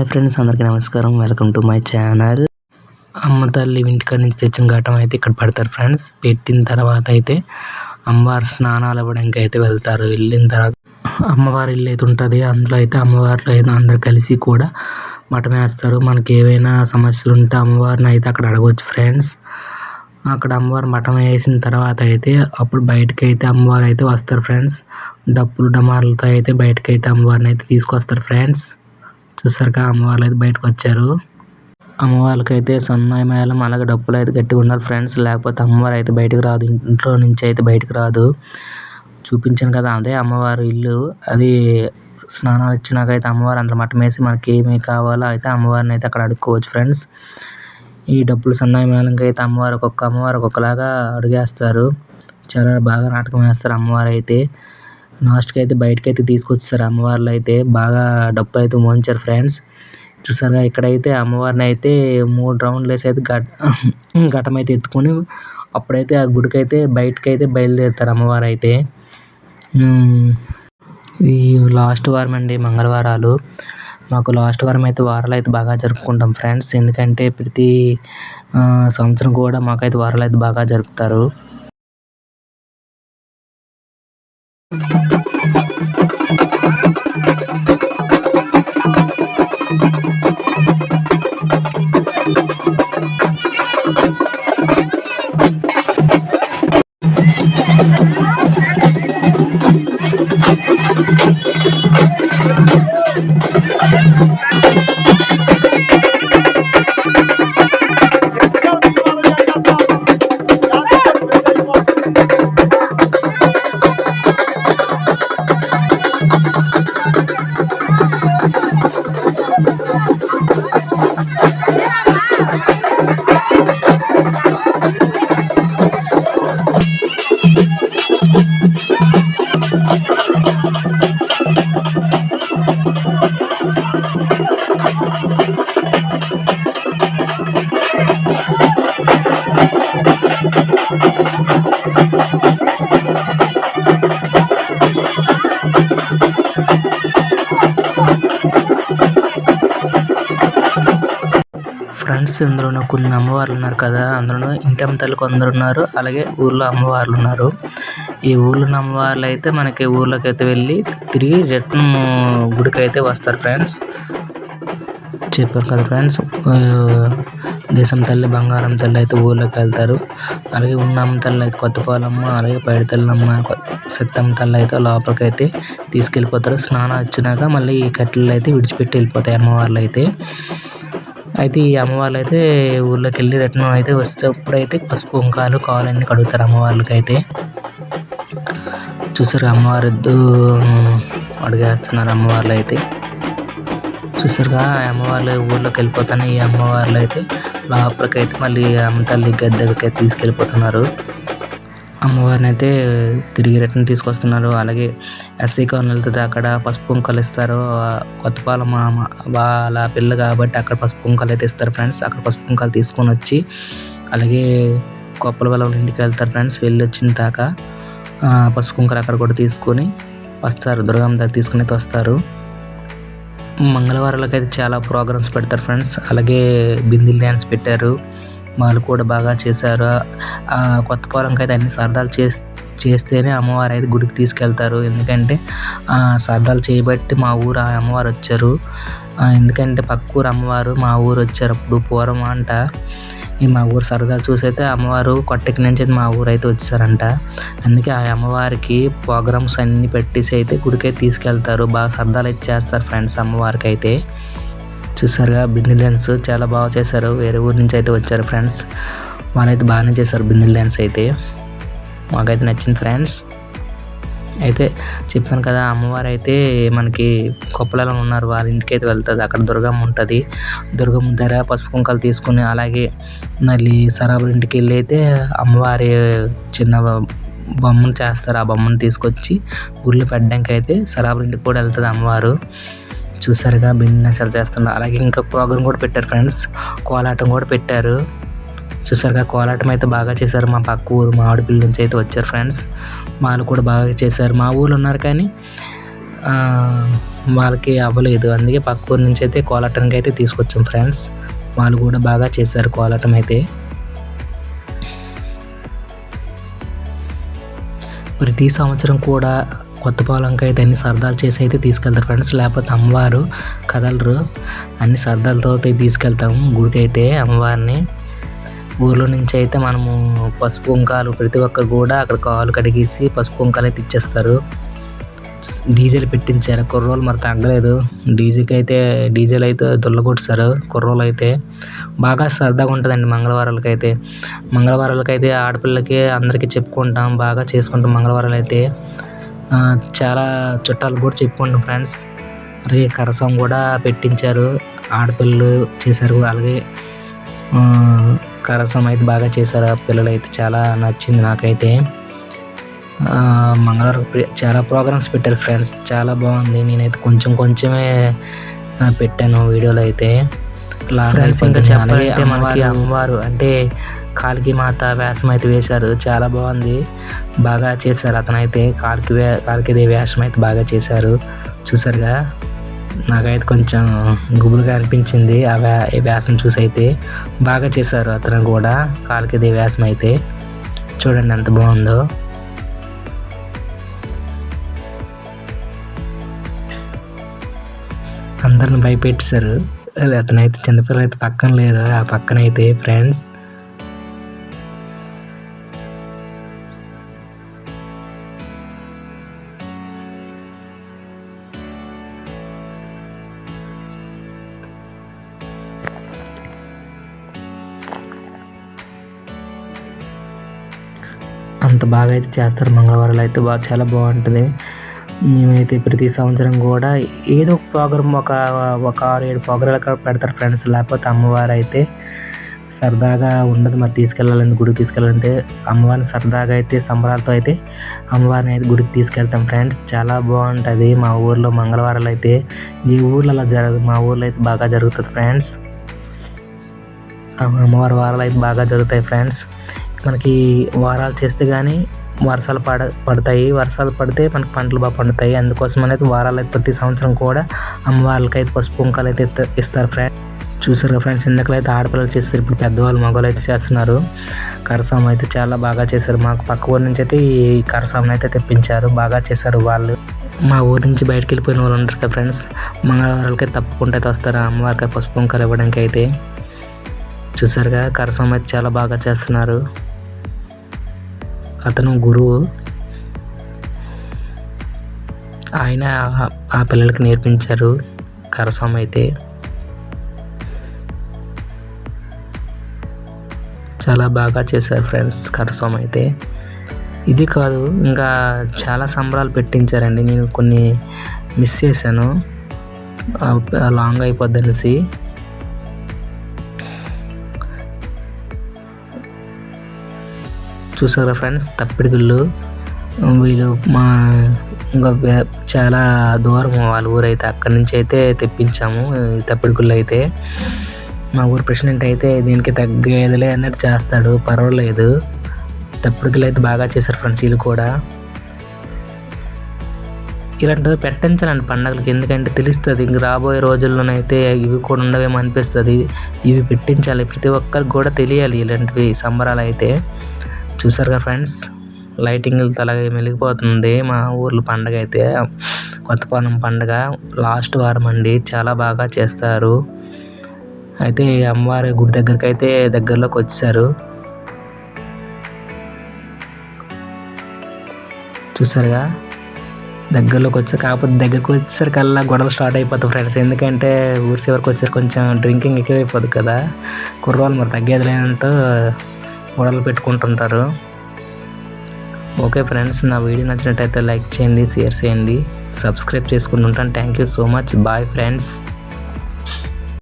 Hi friends అందరికీ నమస్కారం. Welcome to my channel. అమ్మ తల్లి ఇంటికాడ నుంచి తెచ్చిన ఘటం అయితే ఇక్కడ పెడతారు ఫ్రెండ్స్. పెట్టిన తర్వాత అయితే అమ్మవారి స్నానాలు ఇవ్వడానికి అయితే వెళ్తారు. వెళ్ళిన తర్వాత అమ్మవారి ఇల్లు అయితే ఉంటుంది. అందులో అయితే అమ్మవారిలో అయితే అందరు కలిసి కూడా మఠం వేస్తారు. మనకి ఏవైనా సమస్యలు ఉంటే అమ్మవారిని అయితే అక్కడ అడగవచ్చు ఫ్రెండ్స్. అక్కడ అమ్మవారు మఠం వేసిన తర్వాత అయితే అప్పుడు బయటకి అయితే అమ్మవారు అయితే వస్తారు ఫ్రెండ్స్. డప్పులు డమార్లతో అయితే బయటకి అయితే అమ్మవారిని అయితే తీసుకొస్తారు ఫ్రెండ్స్. చూసారుగా అమ్మవార్లు అయితే బయటకు వచ్చారు. అమ్మవార్లకి అయితే సన్నాయి మేళం అలాగే డప్పులు అయితే గట్టిగా ఉండాలి ఫ్రెండ్స్. లేకపోతే అమ్మవారు అయితే బయటకు రాదు. ఇంట్లో నుంచి అయితే బయటకు రాదు. చూపించాను కదా అదే అమ్మవారు ఇల్లు. అది స్నానాలు ఇచ్చినాక అయితే అమ్మవారు అందులో మఠం వేసి మనకి ఏమి కావాలో అయితే అమ్మవారిని అయితే అక్కడ అడుక్కోవచ్చు ఫ్రెండ్స్. ఈ డప్పులు సన్నాయి మేళంకి అయితే అమ్మవారు ఒక్కొక్క అమ్మవారు ఒక్కొక్కలాగా అడిగేస్తారు. చాలా బాగా నాటకం వేస్తారు అమ్మవారు అయితే. లాస్ట్కి అయితే బయటకి అయితే తీసుకొచ్చేసారు అమ్మవార్లు అయితే బాగా డప్పు అయితే మోయించారు ఫ్రెండ్స్. చూసారుగా ఇక్కడైతే అమ్మవారిని అయితే మూడు రౌండ్లు వేసి అయితే ఘట ఘటం అయితే ఎత్తుకొని అప్పుడైతే ఆ గుడికి అయితే బయటకి అయితే బయలుదేరుతారు అమ్మవారు అయితే ఈ లాస్ట్ వారం అండి మంగళవారాలు. మాకు లాస్ట్ వారం అయితే వారాలు అయితే బాగా జరుపుకుంటాం ఫ్రెండ్స్. ఎందుకంటే ప్రతి సంవత్సరం కూడా మాకైతే వారాలు అయితే బాగా జరుపుతారు. Thank you. ఫ్రెండ్స్ ఇందులోనూ కొన్ని అమ్మవార్లు ఉన్నారు కదా అందులో ఇంటి తల్లి కొందరు ఉన్నారు అలాగే ఊర్లో అమ్మవార్లు ఉన్నారు. ఈ ఊర్లో అమ్మవార్లు అయితే మనకి ఊర్లోకి అయితే వెళ్ళి తిరిగి రిటర్న్ గుడికి అయితే వస్తారు ఫ్రెండ్స్. చెప్పాను కదా ఫ్రెండ్స్ దేశం తల్లి బంగారం తల్లి అయితే ఊళ్ళోకి వెళ్తారు. అలాగే ఉన్నమ్మ తల్లి అయితే కొత్తపాలమ్మ అలాగే పైడి తల్లమ్మ సత్తమ్మ తల్లి అయితే లోపలికి అయితే తీసుకెళ్ళిపోతారు. స్నానం వచ్చినాక మళ్ళీ ఈ కట్టెలు అయితే విడిచిపెట్టి వెళ్ళిపోతాయి అమ్మవార్లు అయితే. అయితే ఈ అమ్మవార్లు అయితే ఊళ్ళోకి వెళ్ళి రిటర్న్ అయితే వచ్చేటప్పుడు అయితే పసుపు కుంకాలు కావాలన్నీ కడుగుతారు అమ్మవార్లకి అయితే చూసారు అమ్మవారి ఎద్దు అడిగేస్తున్నారు అమ్మవార్లు అయితే చూసారుగా అమ్మవార్లు ఊళ్ళోకి వెళ్ళిపోతాను ఈ అమ్మవార్లు అయితే లోపలికి అయితే మళ్ళీ అమ్మ తల్లి గద్దెకి దగ్గరికి అయితే తీసుకెళ్ళిపోతున్నారు. అమ్మవారిని అయితే తిరిగి రిటర్న్ తీసుకొస్తున్నారు. అలాగే ఎస్సీ కాలనీ వెళ్తుంది. అక్కడ పసుపు కుంకాలు ఇస్తారు. కొత్తపాలెం వాళ్ళ పిల్ల కాబట్టి అక్కడ పసుపు కుంకాలు అయితే ఇస్తారు ఫ్రెండ్స్. అక్కడ పసుపు కుంకాలు తీసుకొని వచ్చి అలాగే కొప్పల వాళ్ళ ఇంటికి వెళ్తారు ఫ్రెండ్స్. వెళ్ళి వచ్చిన దాకా పసుపు కుంకాలు అక్కడ కూడా తీసుకొని వస్తారు. దుర్గమ్మ దగ్గర తీసుకుని అయితే వస్తారు. మంగళవారాలకు అయితే చాలా ప్రోగ్రామ్స్ పెడతారు ఫ్రెండ్స్. అలాగే బిందిల్ డ్యాన్స్ పెట్టారు. వాళ్ళు కూడా బాగా చేశారు. కొత్త పొలంకి అయితే అన్ని సరదాలు చేసి చేస్తేనే అమ్మవారు అయితే గుడికి తీసుకెళ్తారు. ఎందుకంటే సరదాలు చేయబట్టి మా ఊరు ఆ అమ్మవారు వచ్చారు. ఎందుకంటే పక్క ఊరు అమ్మవారు మా ఊరు వచ్చారు అప్పుడు పూర్వం అంట. ఈ మా ఊరు సరదాలు చూసైతే అమ్మవారు కొట్టకి నుంచి మా ఊరు అయితే వచ్చారంట. అందుకే ఆ అమ్మవారికి ప్రోగ్రామ్స్ అన్నీ పెట్టేసి అయితే గుడికి తీసుకెళ్తారు. బాగా సరదాలు అయితే చేస్తారు ఫ్రెండ్స్ అమ్మవారికి అయితే చూసారుగా? బిందిల్ డ్యాన్స్ చాలా బాగా చేశారు. వేరే ఊరి నుంచి అయితే వచ్చారు ఫ్రెండ్స్. వాళ్ళైతే బాగానే చేశారు బిందిల్ డ్యాన్స్ అయితే. మాకైతే నచ్చింది ఫ్రెండ్స్. అయితే చెప్పాను కదా అమ్మవారు అయితే మనకి కొప్పలలో ఉన్నారు. వాళ్ళ ఇంటికి అయితే వెళ్తుంది. అక్కడ దుర్గమ్మ ఉంటుంది. దుర్గమ్మ దగ్గర పసుపు కుంకాలు తీసుకుని అలాగే మళ్ళీ సరాబుల ఇంటికి వెళ్ళి అయితే అమ్మవారి చిన్న బొమ్మను చేస్తారు. ఆ బొమ్మను తీసుకొచ్చి గుళ్ళు పెట్టడానికి అయితే సరాబుల ఇంటికి కూడా వెళ్తుంది అమ్మవారు. చూసారుగా బిన్నెసలు చేస్తున్నారు అలాగే ఇంకా ప్రోగ్రామ్ కూడా పెట్టారు ఫ్రెండ్స్. కోలాటం కూడా పెట్టారు. చూసారుగా కోలాటం అయితే బాగా చేశారు. మా పక్క ఊరు మా ఆడపిల్ల నుంచి అయితే వచ్చారు ఫ్రెండ్స్. వాళ్ళు కూడా బాగా చేశారు. మా ఊళ్ళో ఉన్నారు కానీ వాళ్ళకి అవ్వలేదు. అందుకే పక్క ఊరు నుంచి అయితే కోలాటానికి అయితే తీసుకొచ్చాం ఫ్రెండ్స్. వాళ్ళు కూడా బాగా చేశారు కోలాటం అయితే. ప్రతి సంవత్సరం కూడా కొత్తపాలంకి అయితే అన్ని సరదాలు చేసి అయితే తీసుకెళ్తారు ఫ్రెండ్స్. లేకపోతే అమ్మవారు కదలరు. అన్ని సరదాలతో అయితే తీసుకెళ్తాము గుడికి అయితే అమ్మవారిని. ఊర్లో నుంచి అయితే మనము పసుపు కుంకాలు ప్రతి ఒక్కరు కూడా అక్కడ కాలు కడిగేసి పసుపు కుంకాలు అయితే ఇచ్చేస్తారు. డీజిల్ పెట్టించారు. కుర్రోలు మరి తగ్గలేదు. డీజేకి అయితే డీజిల్ అయితే దుల్లగొట్టారు కుర్రోలు అయితే బాగా సరదాగా ఉంటుందండి మంగళవారాలకి అయితే. మంగళవారాలకి అయితే ఆడపిల్లకి అందరికీ చెప్పుకుంటాం. బాగా చేసుకుంటాం మంగళవారాలు అయితే. చాలా చుట్టాలు కూడా చెప్పుకుంటాం ఫ్రెండ్స్. అలాగే కరసం కూడా పెట్టించారు. ఆడపిల్లలు చేశారు అలాగే కరసం అయితే బాగా చేశారు. ఆ పిల్లలు అయితే చాలా నచ్చింది నాకైతే. మంగళవారం చాలా ప్రోగ్రామ్స్ పెట్టారు ఫ్రెండ్స్. చాలా బాగుంది. నేనైతే కొంచెం కొంచెమే పెట్టాను వీడియోలో అయితే. ఫ్రెండ్స్ ఇంకా చెప్పాలంటే మనకి అమ్మవారు అంటే కాలికి మాత వేషం అయితే వేశారు. చాలా బాగుంది. బాగా చేశారు అతనైతే. కాలికి వే కాలికి వేషం అయితే బాగా చేశారు. చూసారుగా? నాకైతే కొంచెం గుబులుగా అనిపించింది ఆ వ్యా వ్యాసం వేషం చూసి అయితే బాగా చేశారు అతను కూడా కాలికి వేషం అయితే చూడండి ఎంత బాగుందో. అందరిని భయపెట్టేశారు. అతనైతే చిన్నపిల్లలు అయితే పక్కన లేరు. ఆ పక్కన అయితే ఫ్రెండ్స్. అంత బాగా అయితే చేస్తారు. మంగళవారాలు అయితే బాగా చాలా బాగుంటుంది. మేమైతే ప్రతి సంవత్సరం కూడా ఏదో ఒక ప్రోగ్రామ్ ఒక ఒక ఆరు ఏడు ప్రోగ్రాలు పెడతారు ఫ్రెండ్స్. లేకపోతే అమ్మవారు అయితే సరదాగా ఉండదు. మరి తీసుకెళ్ళాలని గుడికి తీసుకెళ్ళాలంటే అమ్మవారిని సరదాగా అయితే సంబరాలతో అయితే అమ్మవారిని అయితే గుడికి తీసుకెళ్తాం ఫ్రెండ్స్. చాలా బాగుంటుంది. మా ఊర్లో మంగళవారాలు అయితే ఈ ఊర్లో అలా జరగదు. మా ఊర్లో అయితే బాగా జరుగుతుంది ఫ్రెండ్స్. అమ్మవారి వారాలు అయితే బాగా జరుగుతాయి ఫ్రెండ్స్. మనకి వారాలు చేస్తే కానీ వర్షాలు పడ పడతాయి. వర్షాలు పడితే మనకి పంటలు బాగా పండుతాయి. అందుకోసం అనేది వారాలు అయితే ప్రతి సంవత్సరం కూడా అమ్మవార్లకి అయితే పసుపు కుంకాలు అయితే ఇస్త- ఇస్తారు ఫ్రెండ్స్ చూసారు ఫ్రెండ్స్. ఇందాకలు అయితే ఆడపిల్లలు చేస్తారు. ఇప్పుడు పెద్దవాళ్ళు మగవాళ్ళు అయితే చేస్తున్నారు. కరసాం అయితే చాలా బాగా చేశారు. మాకు పక్క ఊరి నుంచి అయితే ఈ కరసాం అయితే తెప్పించారు. బాగా చేశారు వాళ్ళు. మా ఊరి నుంచి బయటకు వెళ్ళిపోయిన వాళ్ళు ఉంటారు కదా ఫ్రెండ్స్. మంగళవారాలకి తప్పకుండా అయితే వస్తారు. అమ్మవారికి పసుపు కుంకాలు ఇవ్వడానికి అయితే చూసారుగా కరసం అయితే చాలా బాగా చేస్తున్నారు. అతను గురువు. ఆయన ఆ- పిల్లలకి నేర్పించారు కరసం అయితే. చాలా బాగా చేశారు ఫ్రెండ్స్ కరసం అయితే. ఇది కాదు ఇంకా చాలా సంబరాలు పెట్టించారండి. నేను కొన్ని మిస్ చేశాను. లాంగ్ అయిపోద్ది చూసారా ఫ్రెండ్స్? తప్పిడిగుళ్ళు. వీళ్ళు మా ఇంకా చాలా దూరం వాళ్ళ ఊరైతే అక్కడి నుంచి అయితే తెప్పించాము ఈ తప్పిడిగుళ్ళు అయితే. మా ఊరు ప్రెసిడెంట్ అయితే దీనికి తగ్గేదిలే అన్నట్టు చేస్తాడు పర్వాలేదు. తప్పిడిగుళ్ళు అయితే బాగా చేశారు ఫ్రెండ్స్ వీళ్ళు కూడా. ఇలాంటివి పెట్టించాలండి పండగలకి ఎందుకంటే తెలుస్తుంది ఇంక రాబోయే రోజుల్లోనైతే ఇవి కూడా ఉండవేమో అనిపిస్తుంది. ఇవి పెట్టించాలి ప్రతి ఒక్కరికి కూడా తెలియాలి ఇలాంటివి సంబరాలు అయితే. చూసారుగా ఫ్రెండ్స్? లైటింగ్ తలగా మెలిగిపోతుంది. మా ఊర్లో పండగ అయితే కొత్తపాలెం పండగ. లాస్ట్ వారం అండి. చాలా బాగా చేస్తారు. అయితే అమ్మవారి గుడి దగ్గరికి అయితే దగ్గరలోకి వచ్చారు. చూసారుగా? దగ్గరలోకి వచ్చారు. కాకపోతే దగ్గరకు వచ్చేసరికల్లా గొడవలు స్టార్ట్ అయిపోతాయి ఫ్రెండ్స్. ఎందుకంటే ఊరి చివరికి వచ్చేసరికి కొంచెం డ్రింకింగ్ ఎక్కువైపోతుంది కదా. కుర్రవాళ్ళు మరి తగ్గేది లేనంటూ గొడవలు పెట్టుకుంటుంటారు. ఓకే ఫ్రెండ్స్ నా వీడియో నచ్చినట్టయితే లైక్ చేయండి షేర్ చేయండి subscribe చేసుకుంటుంటాను. Thank you so much. Bye friends.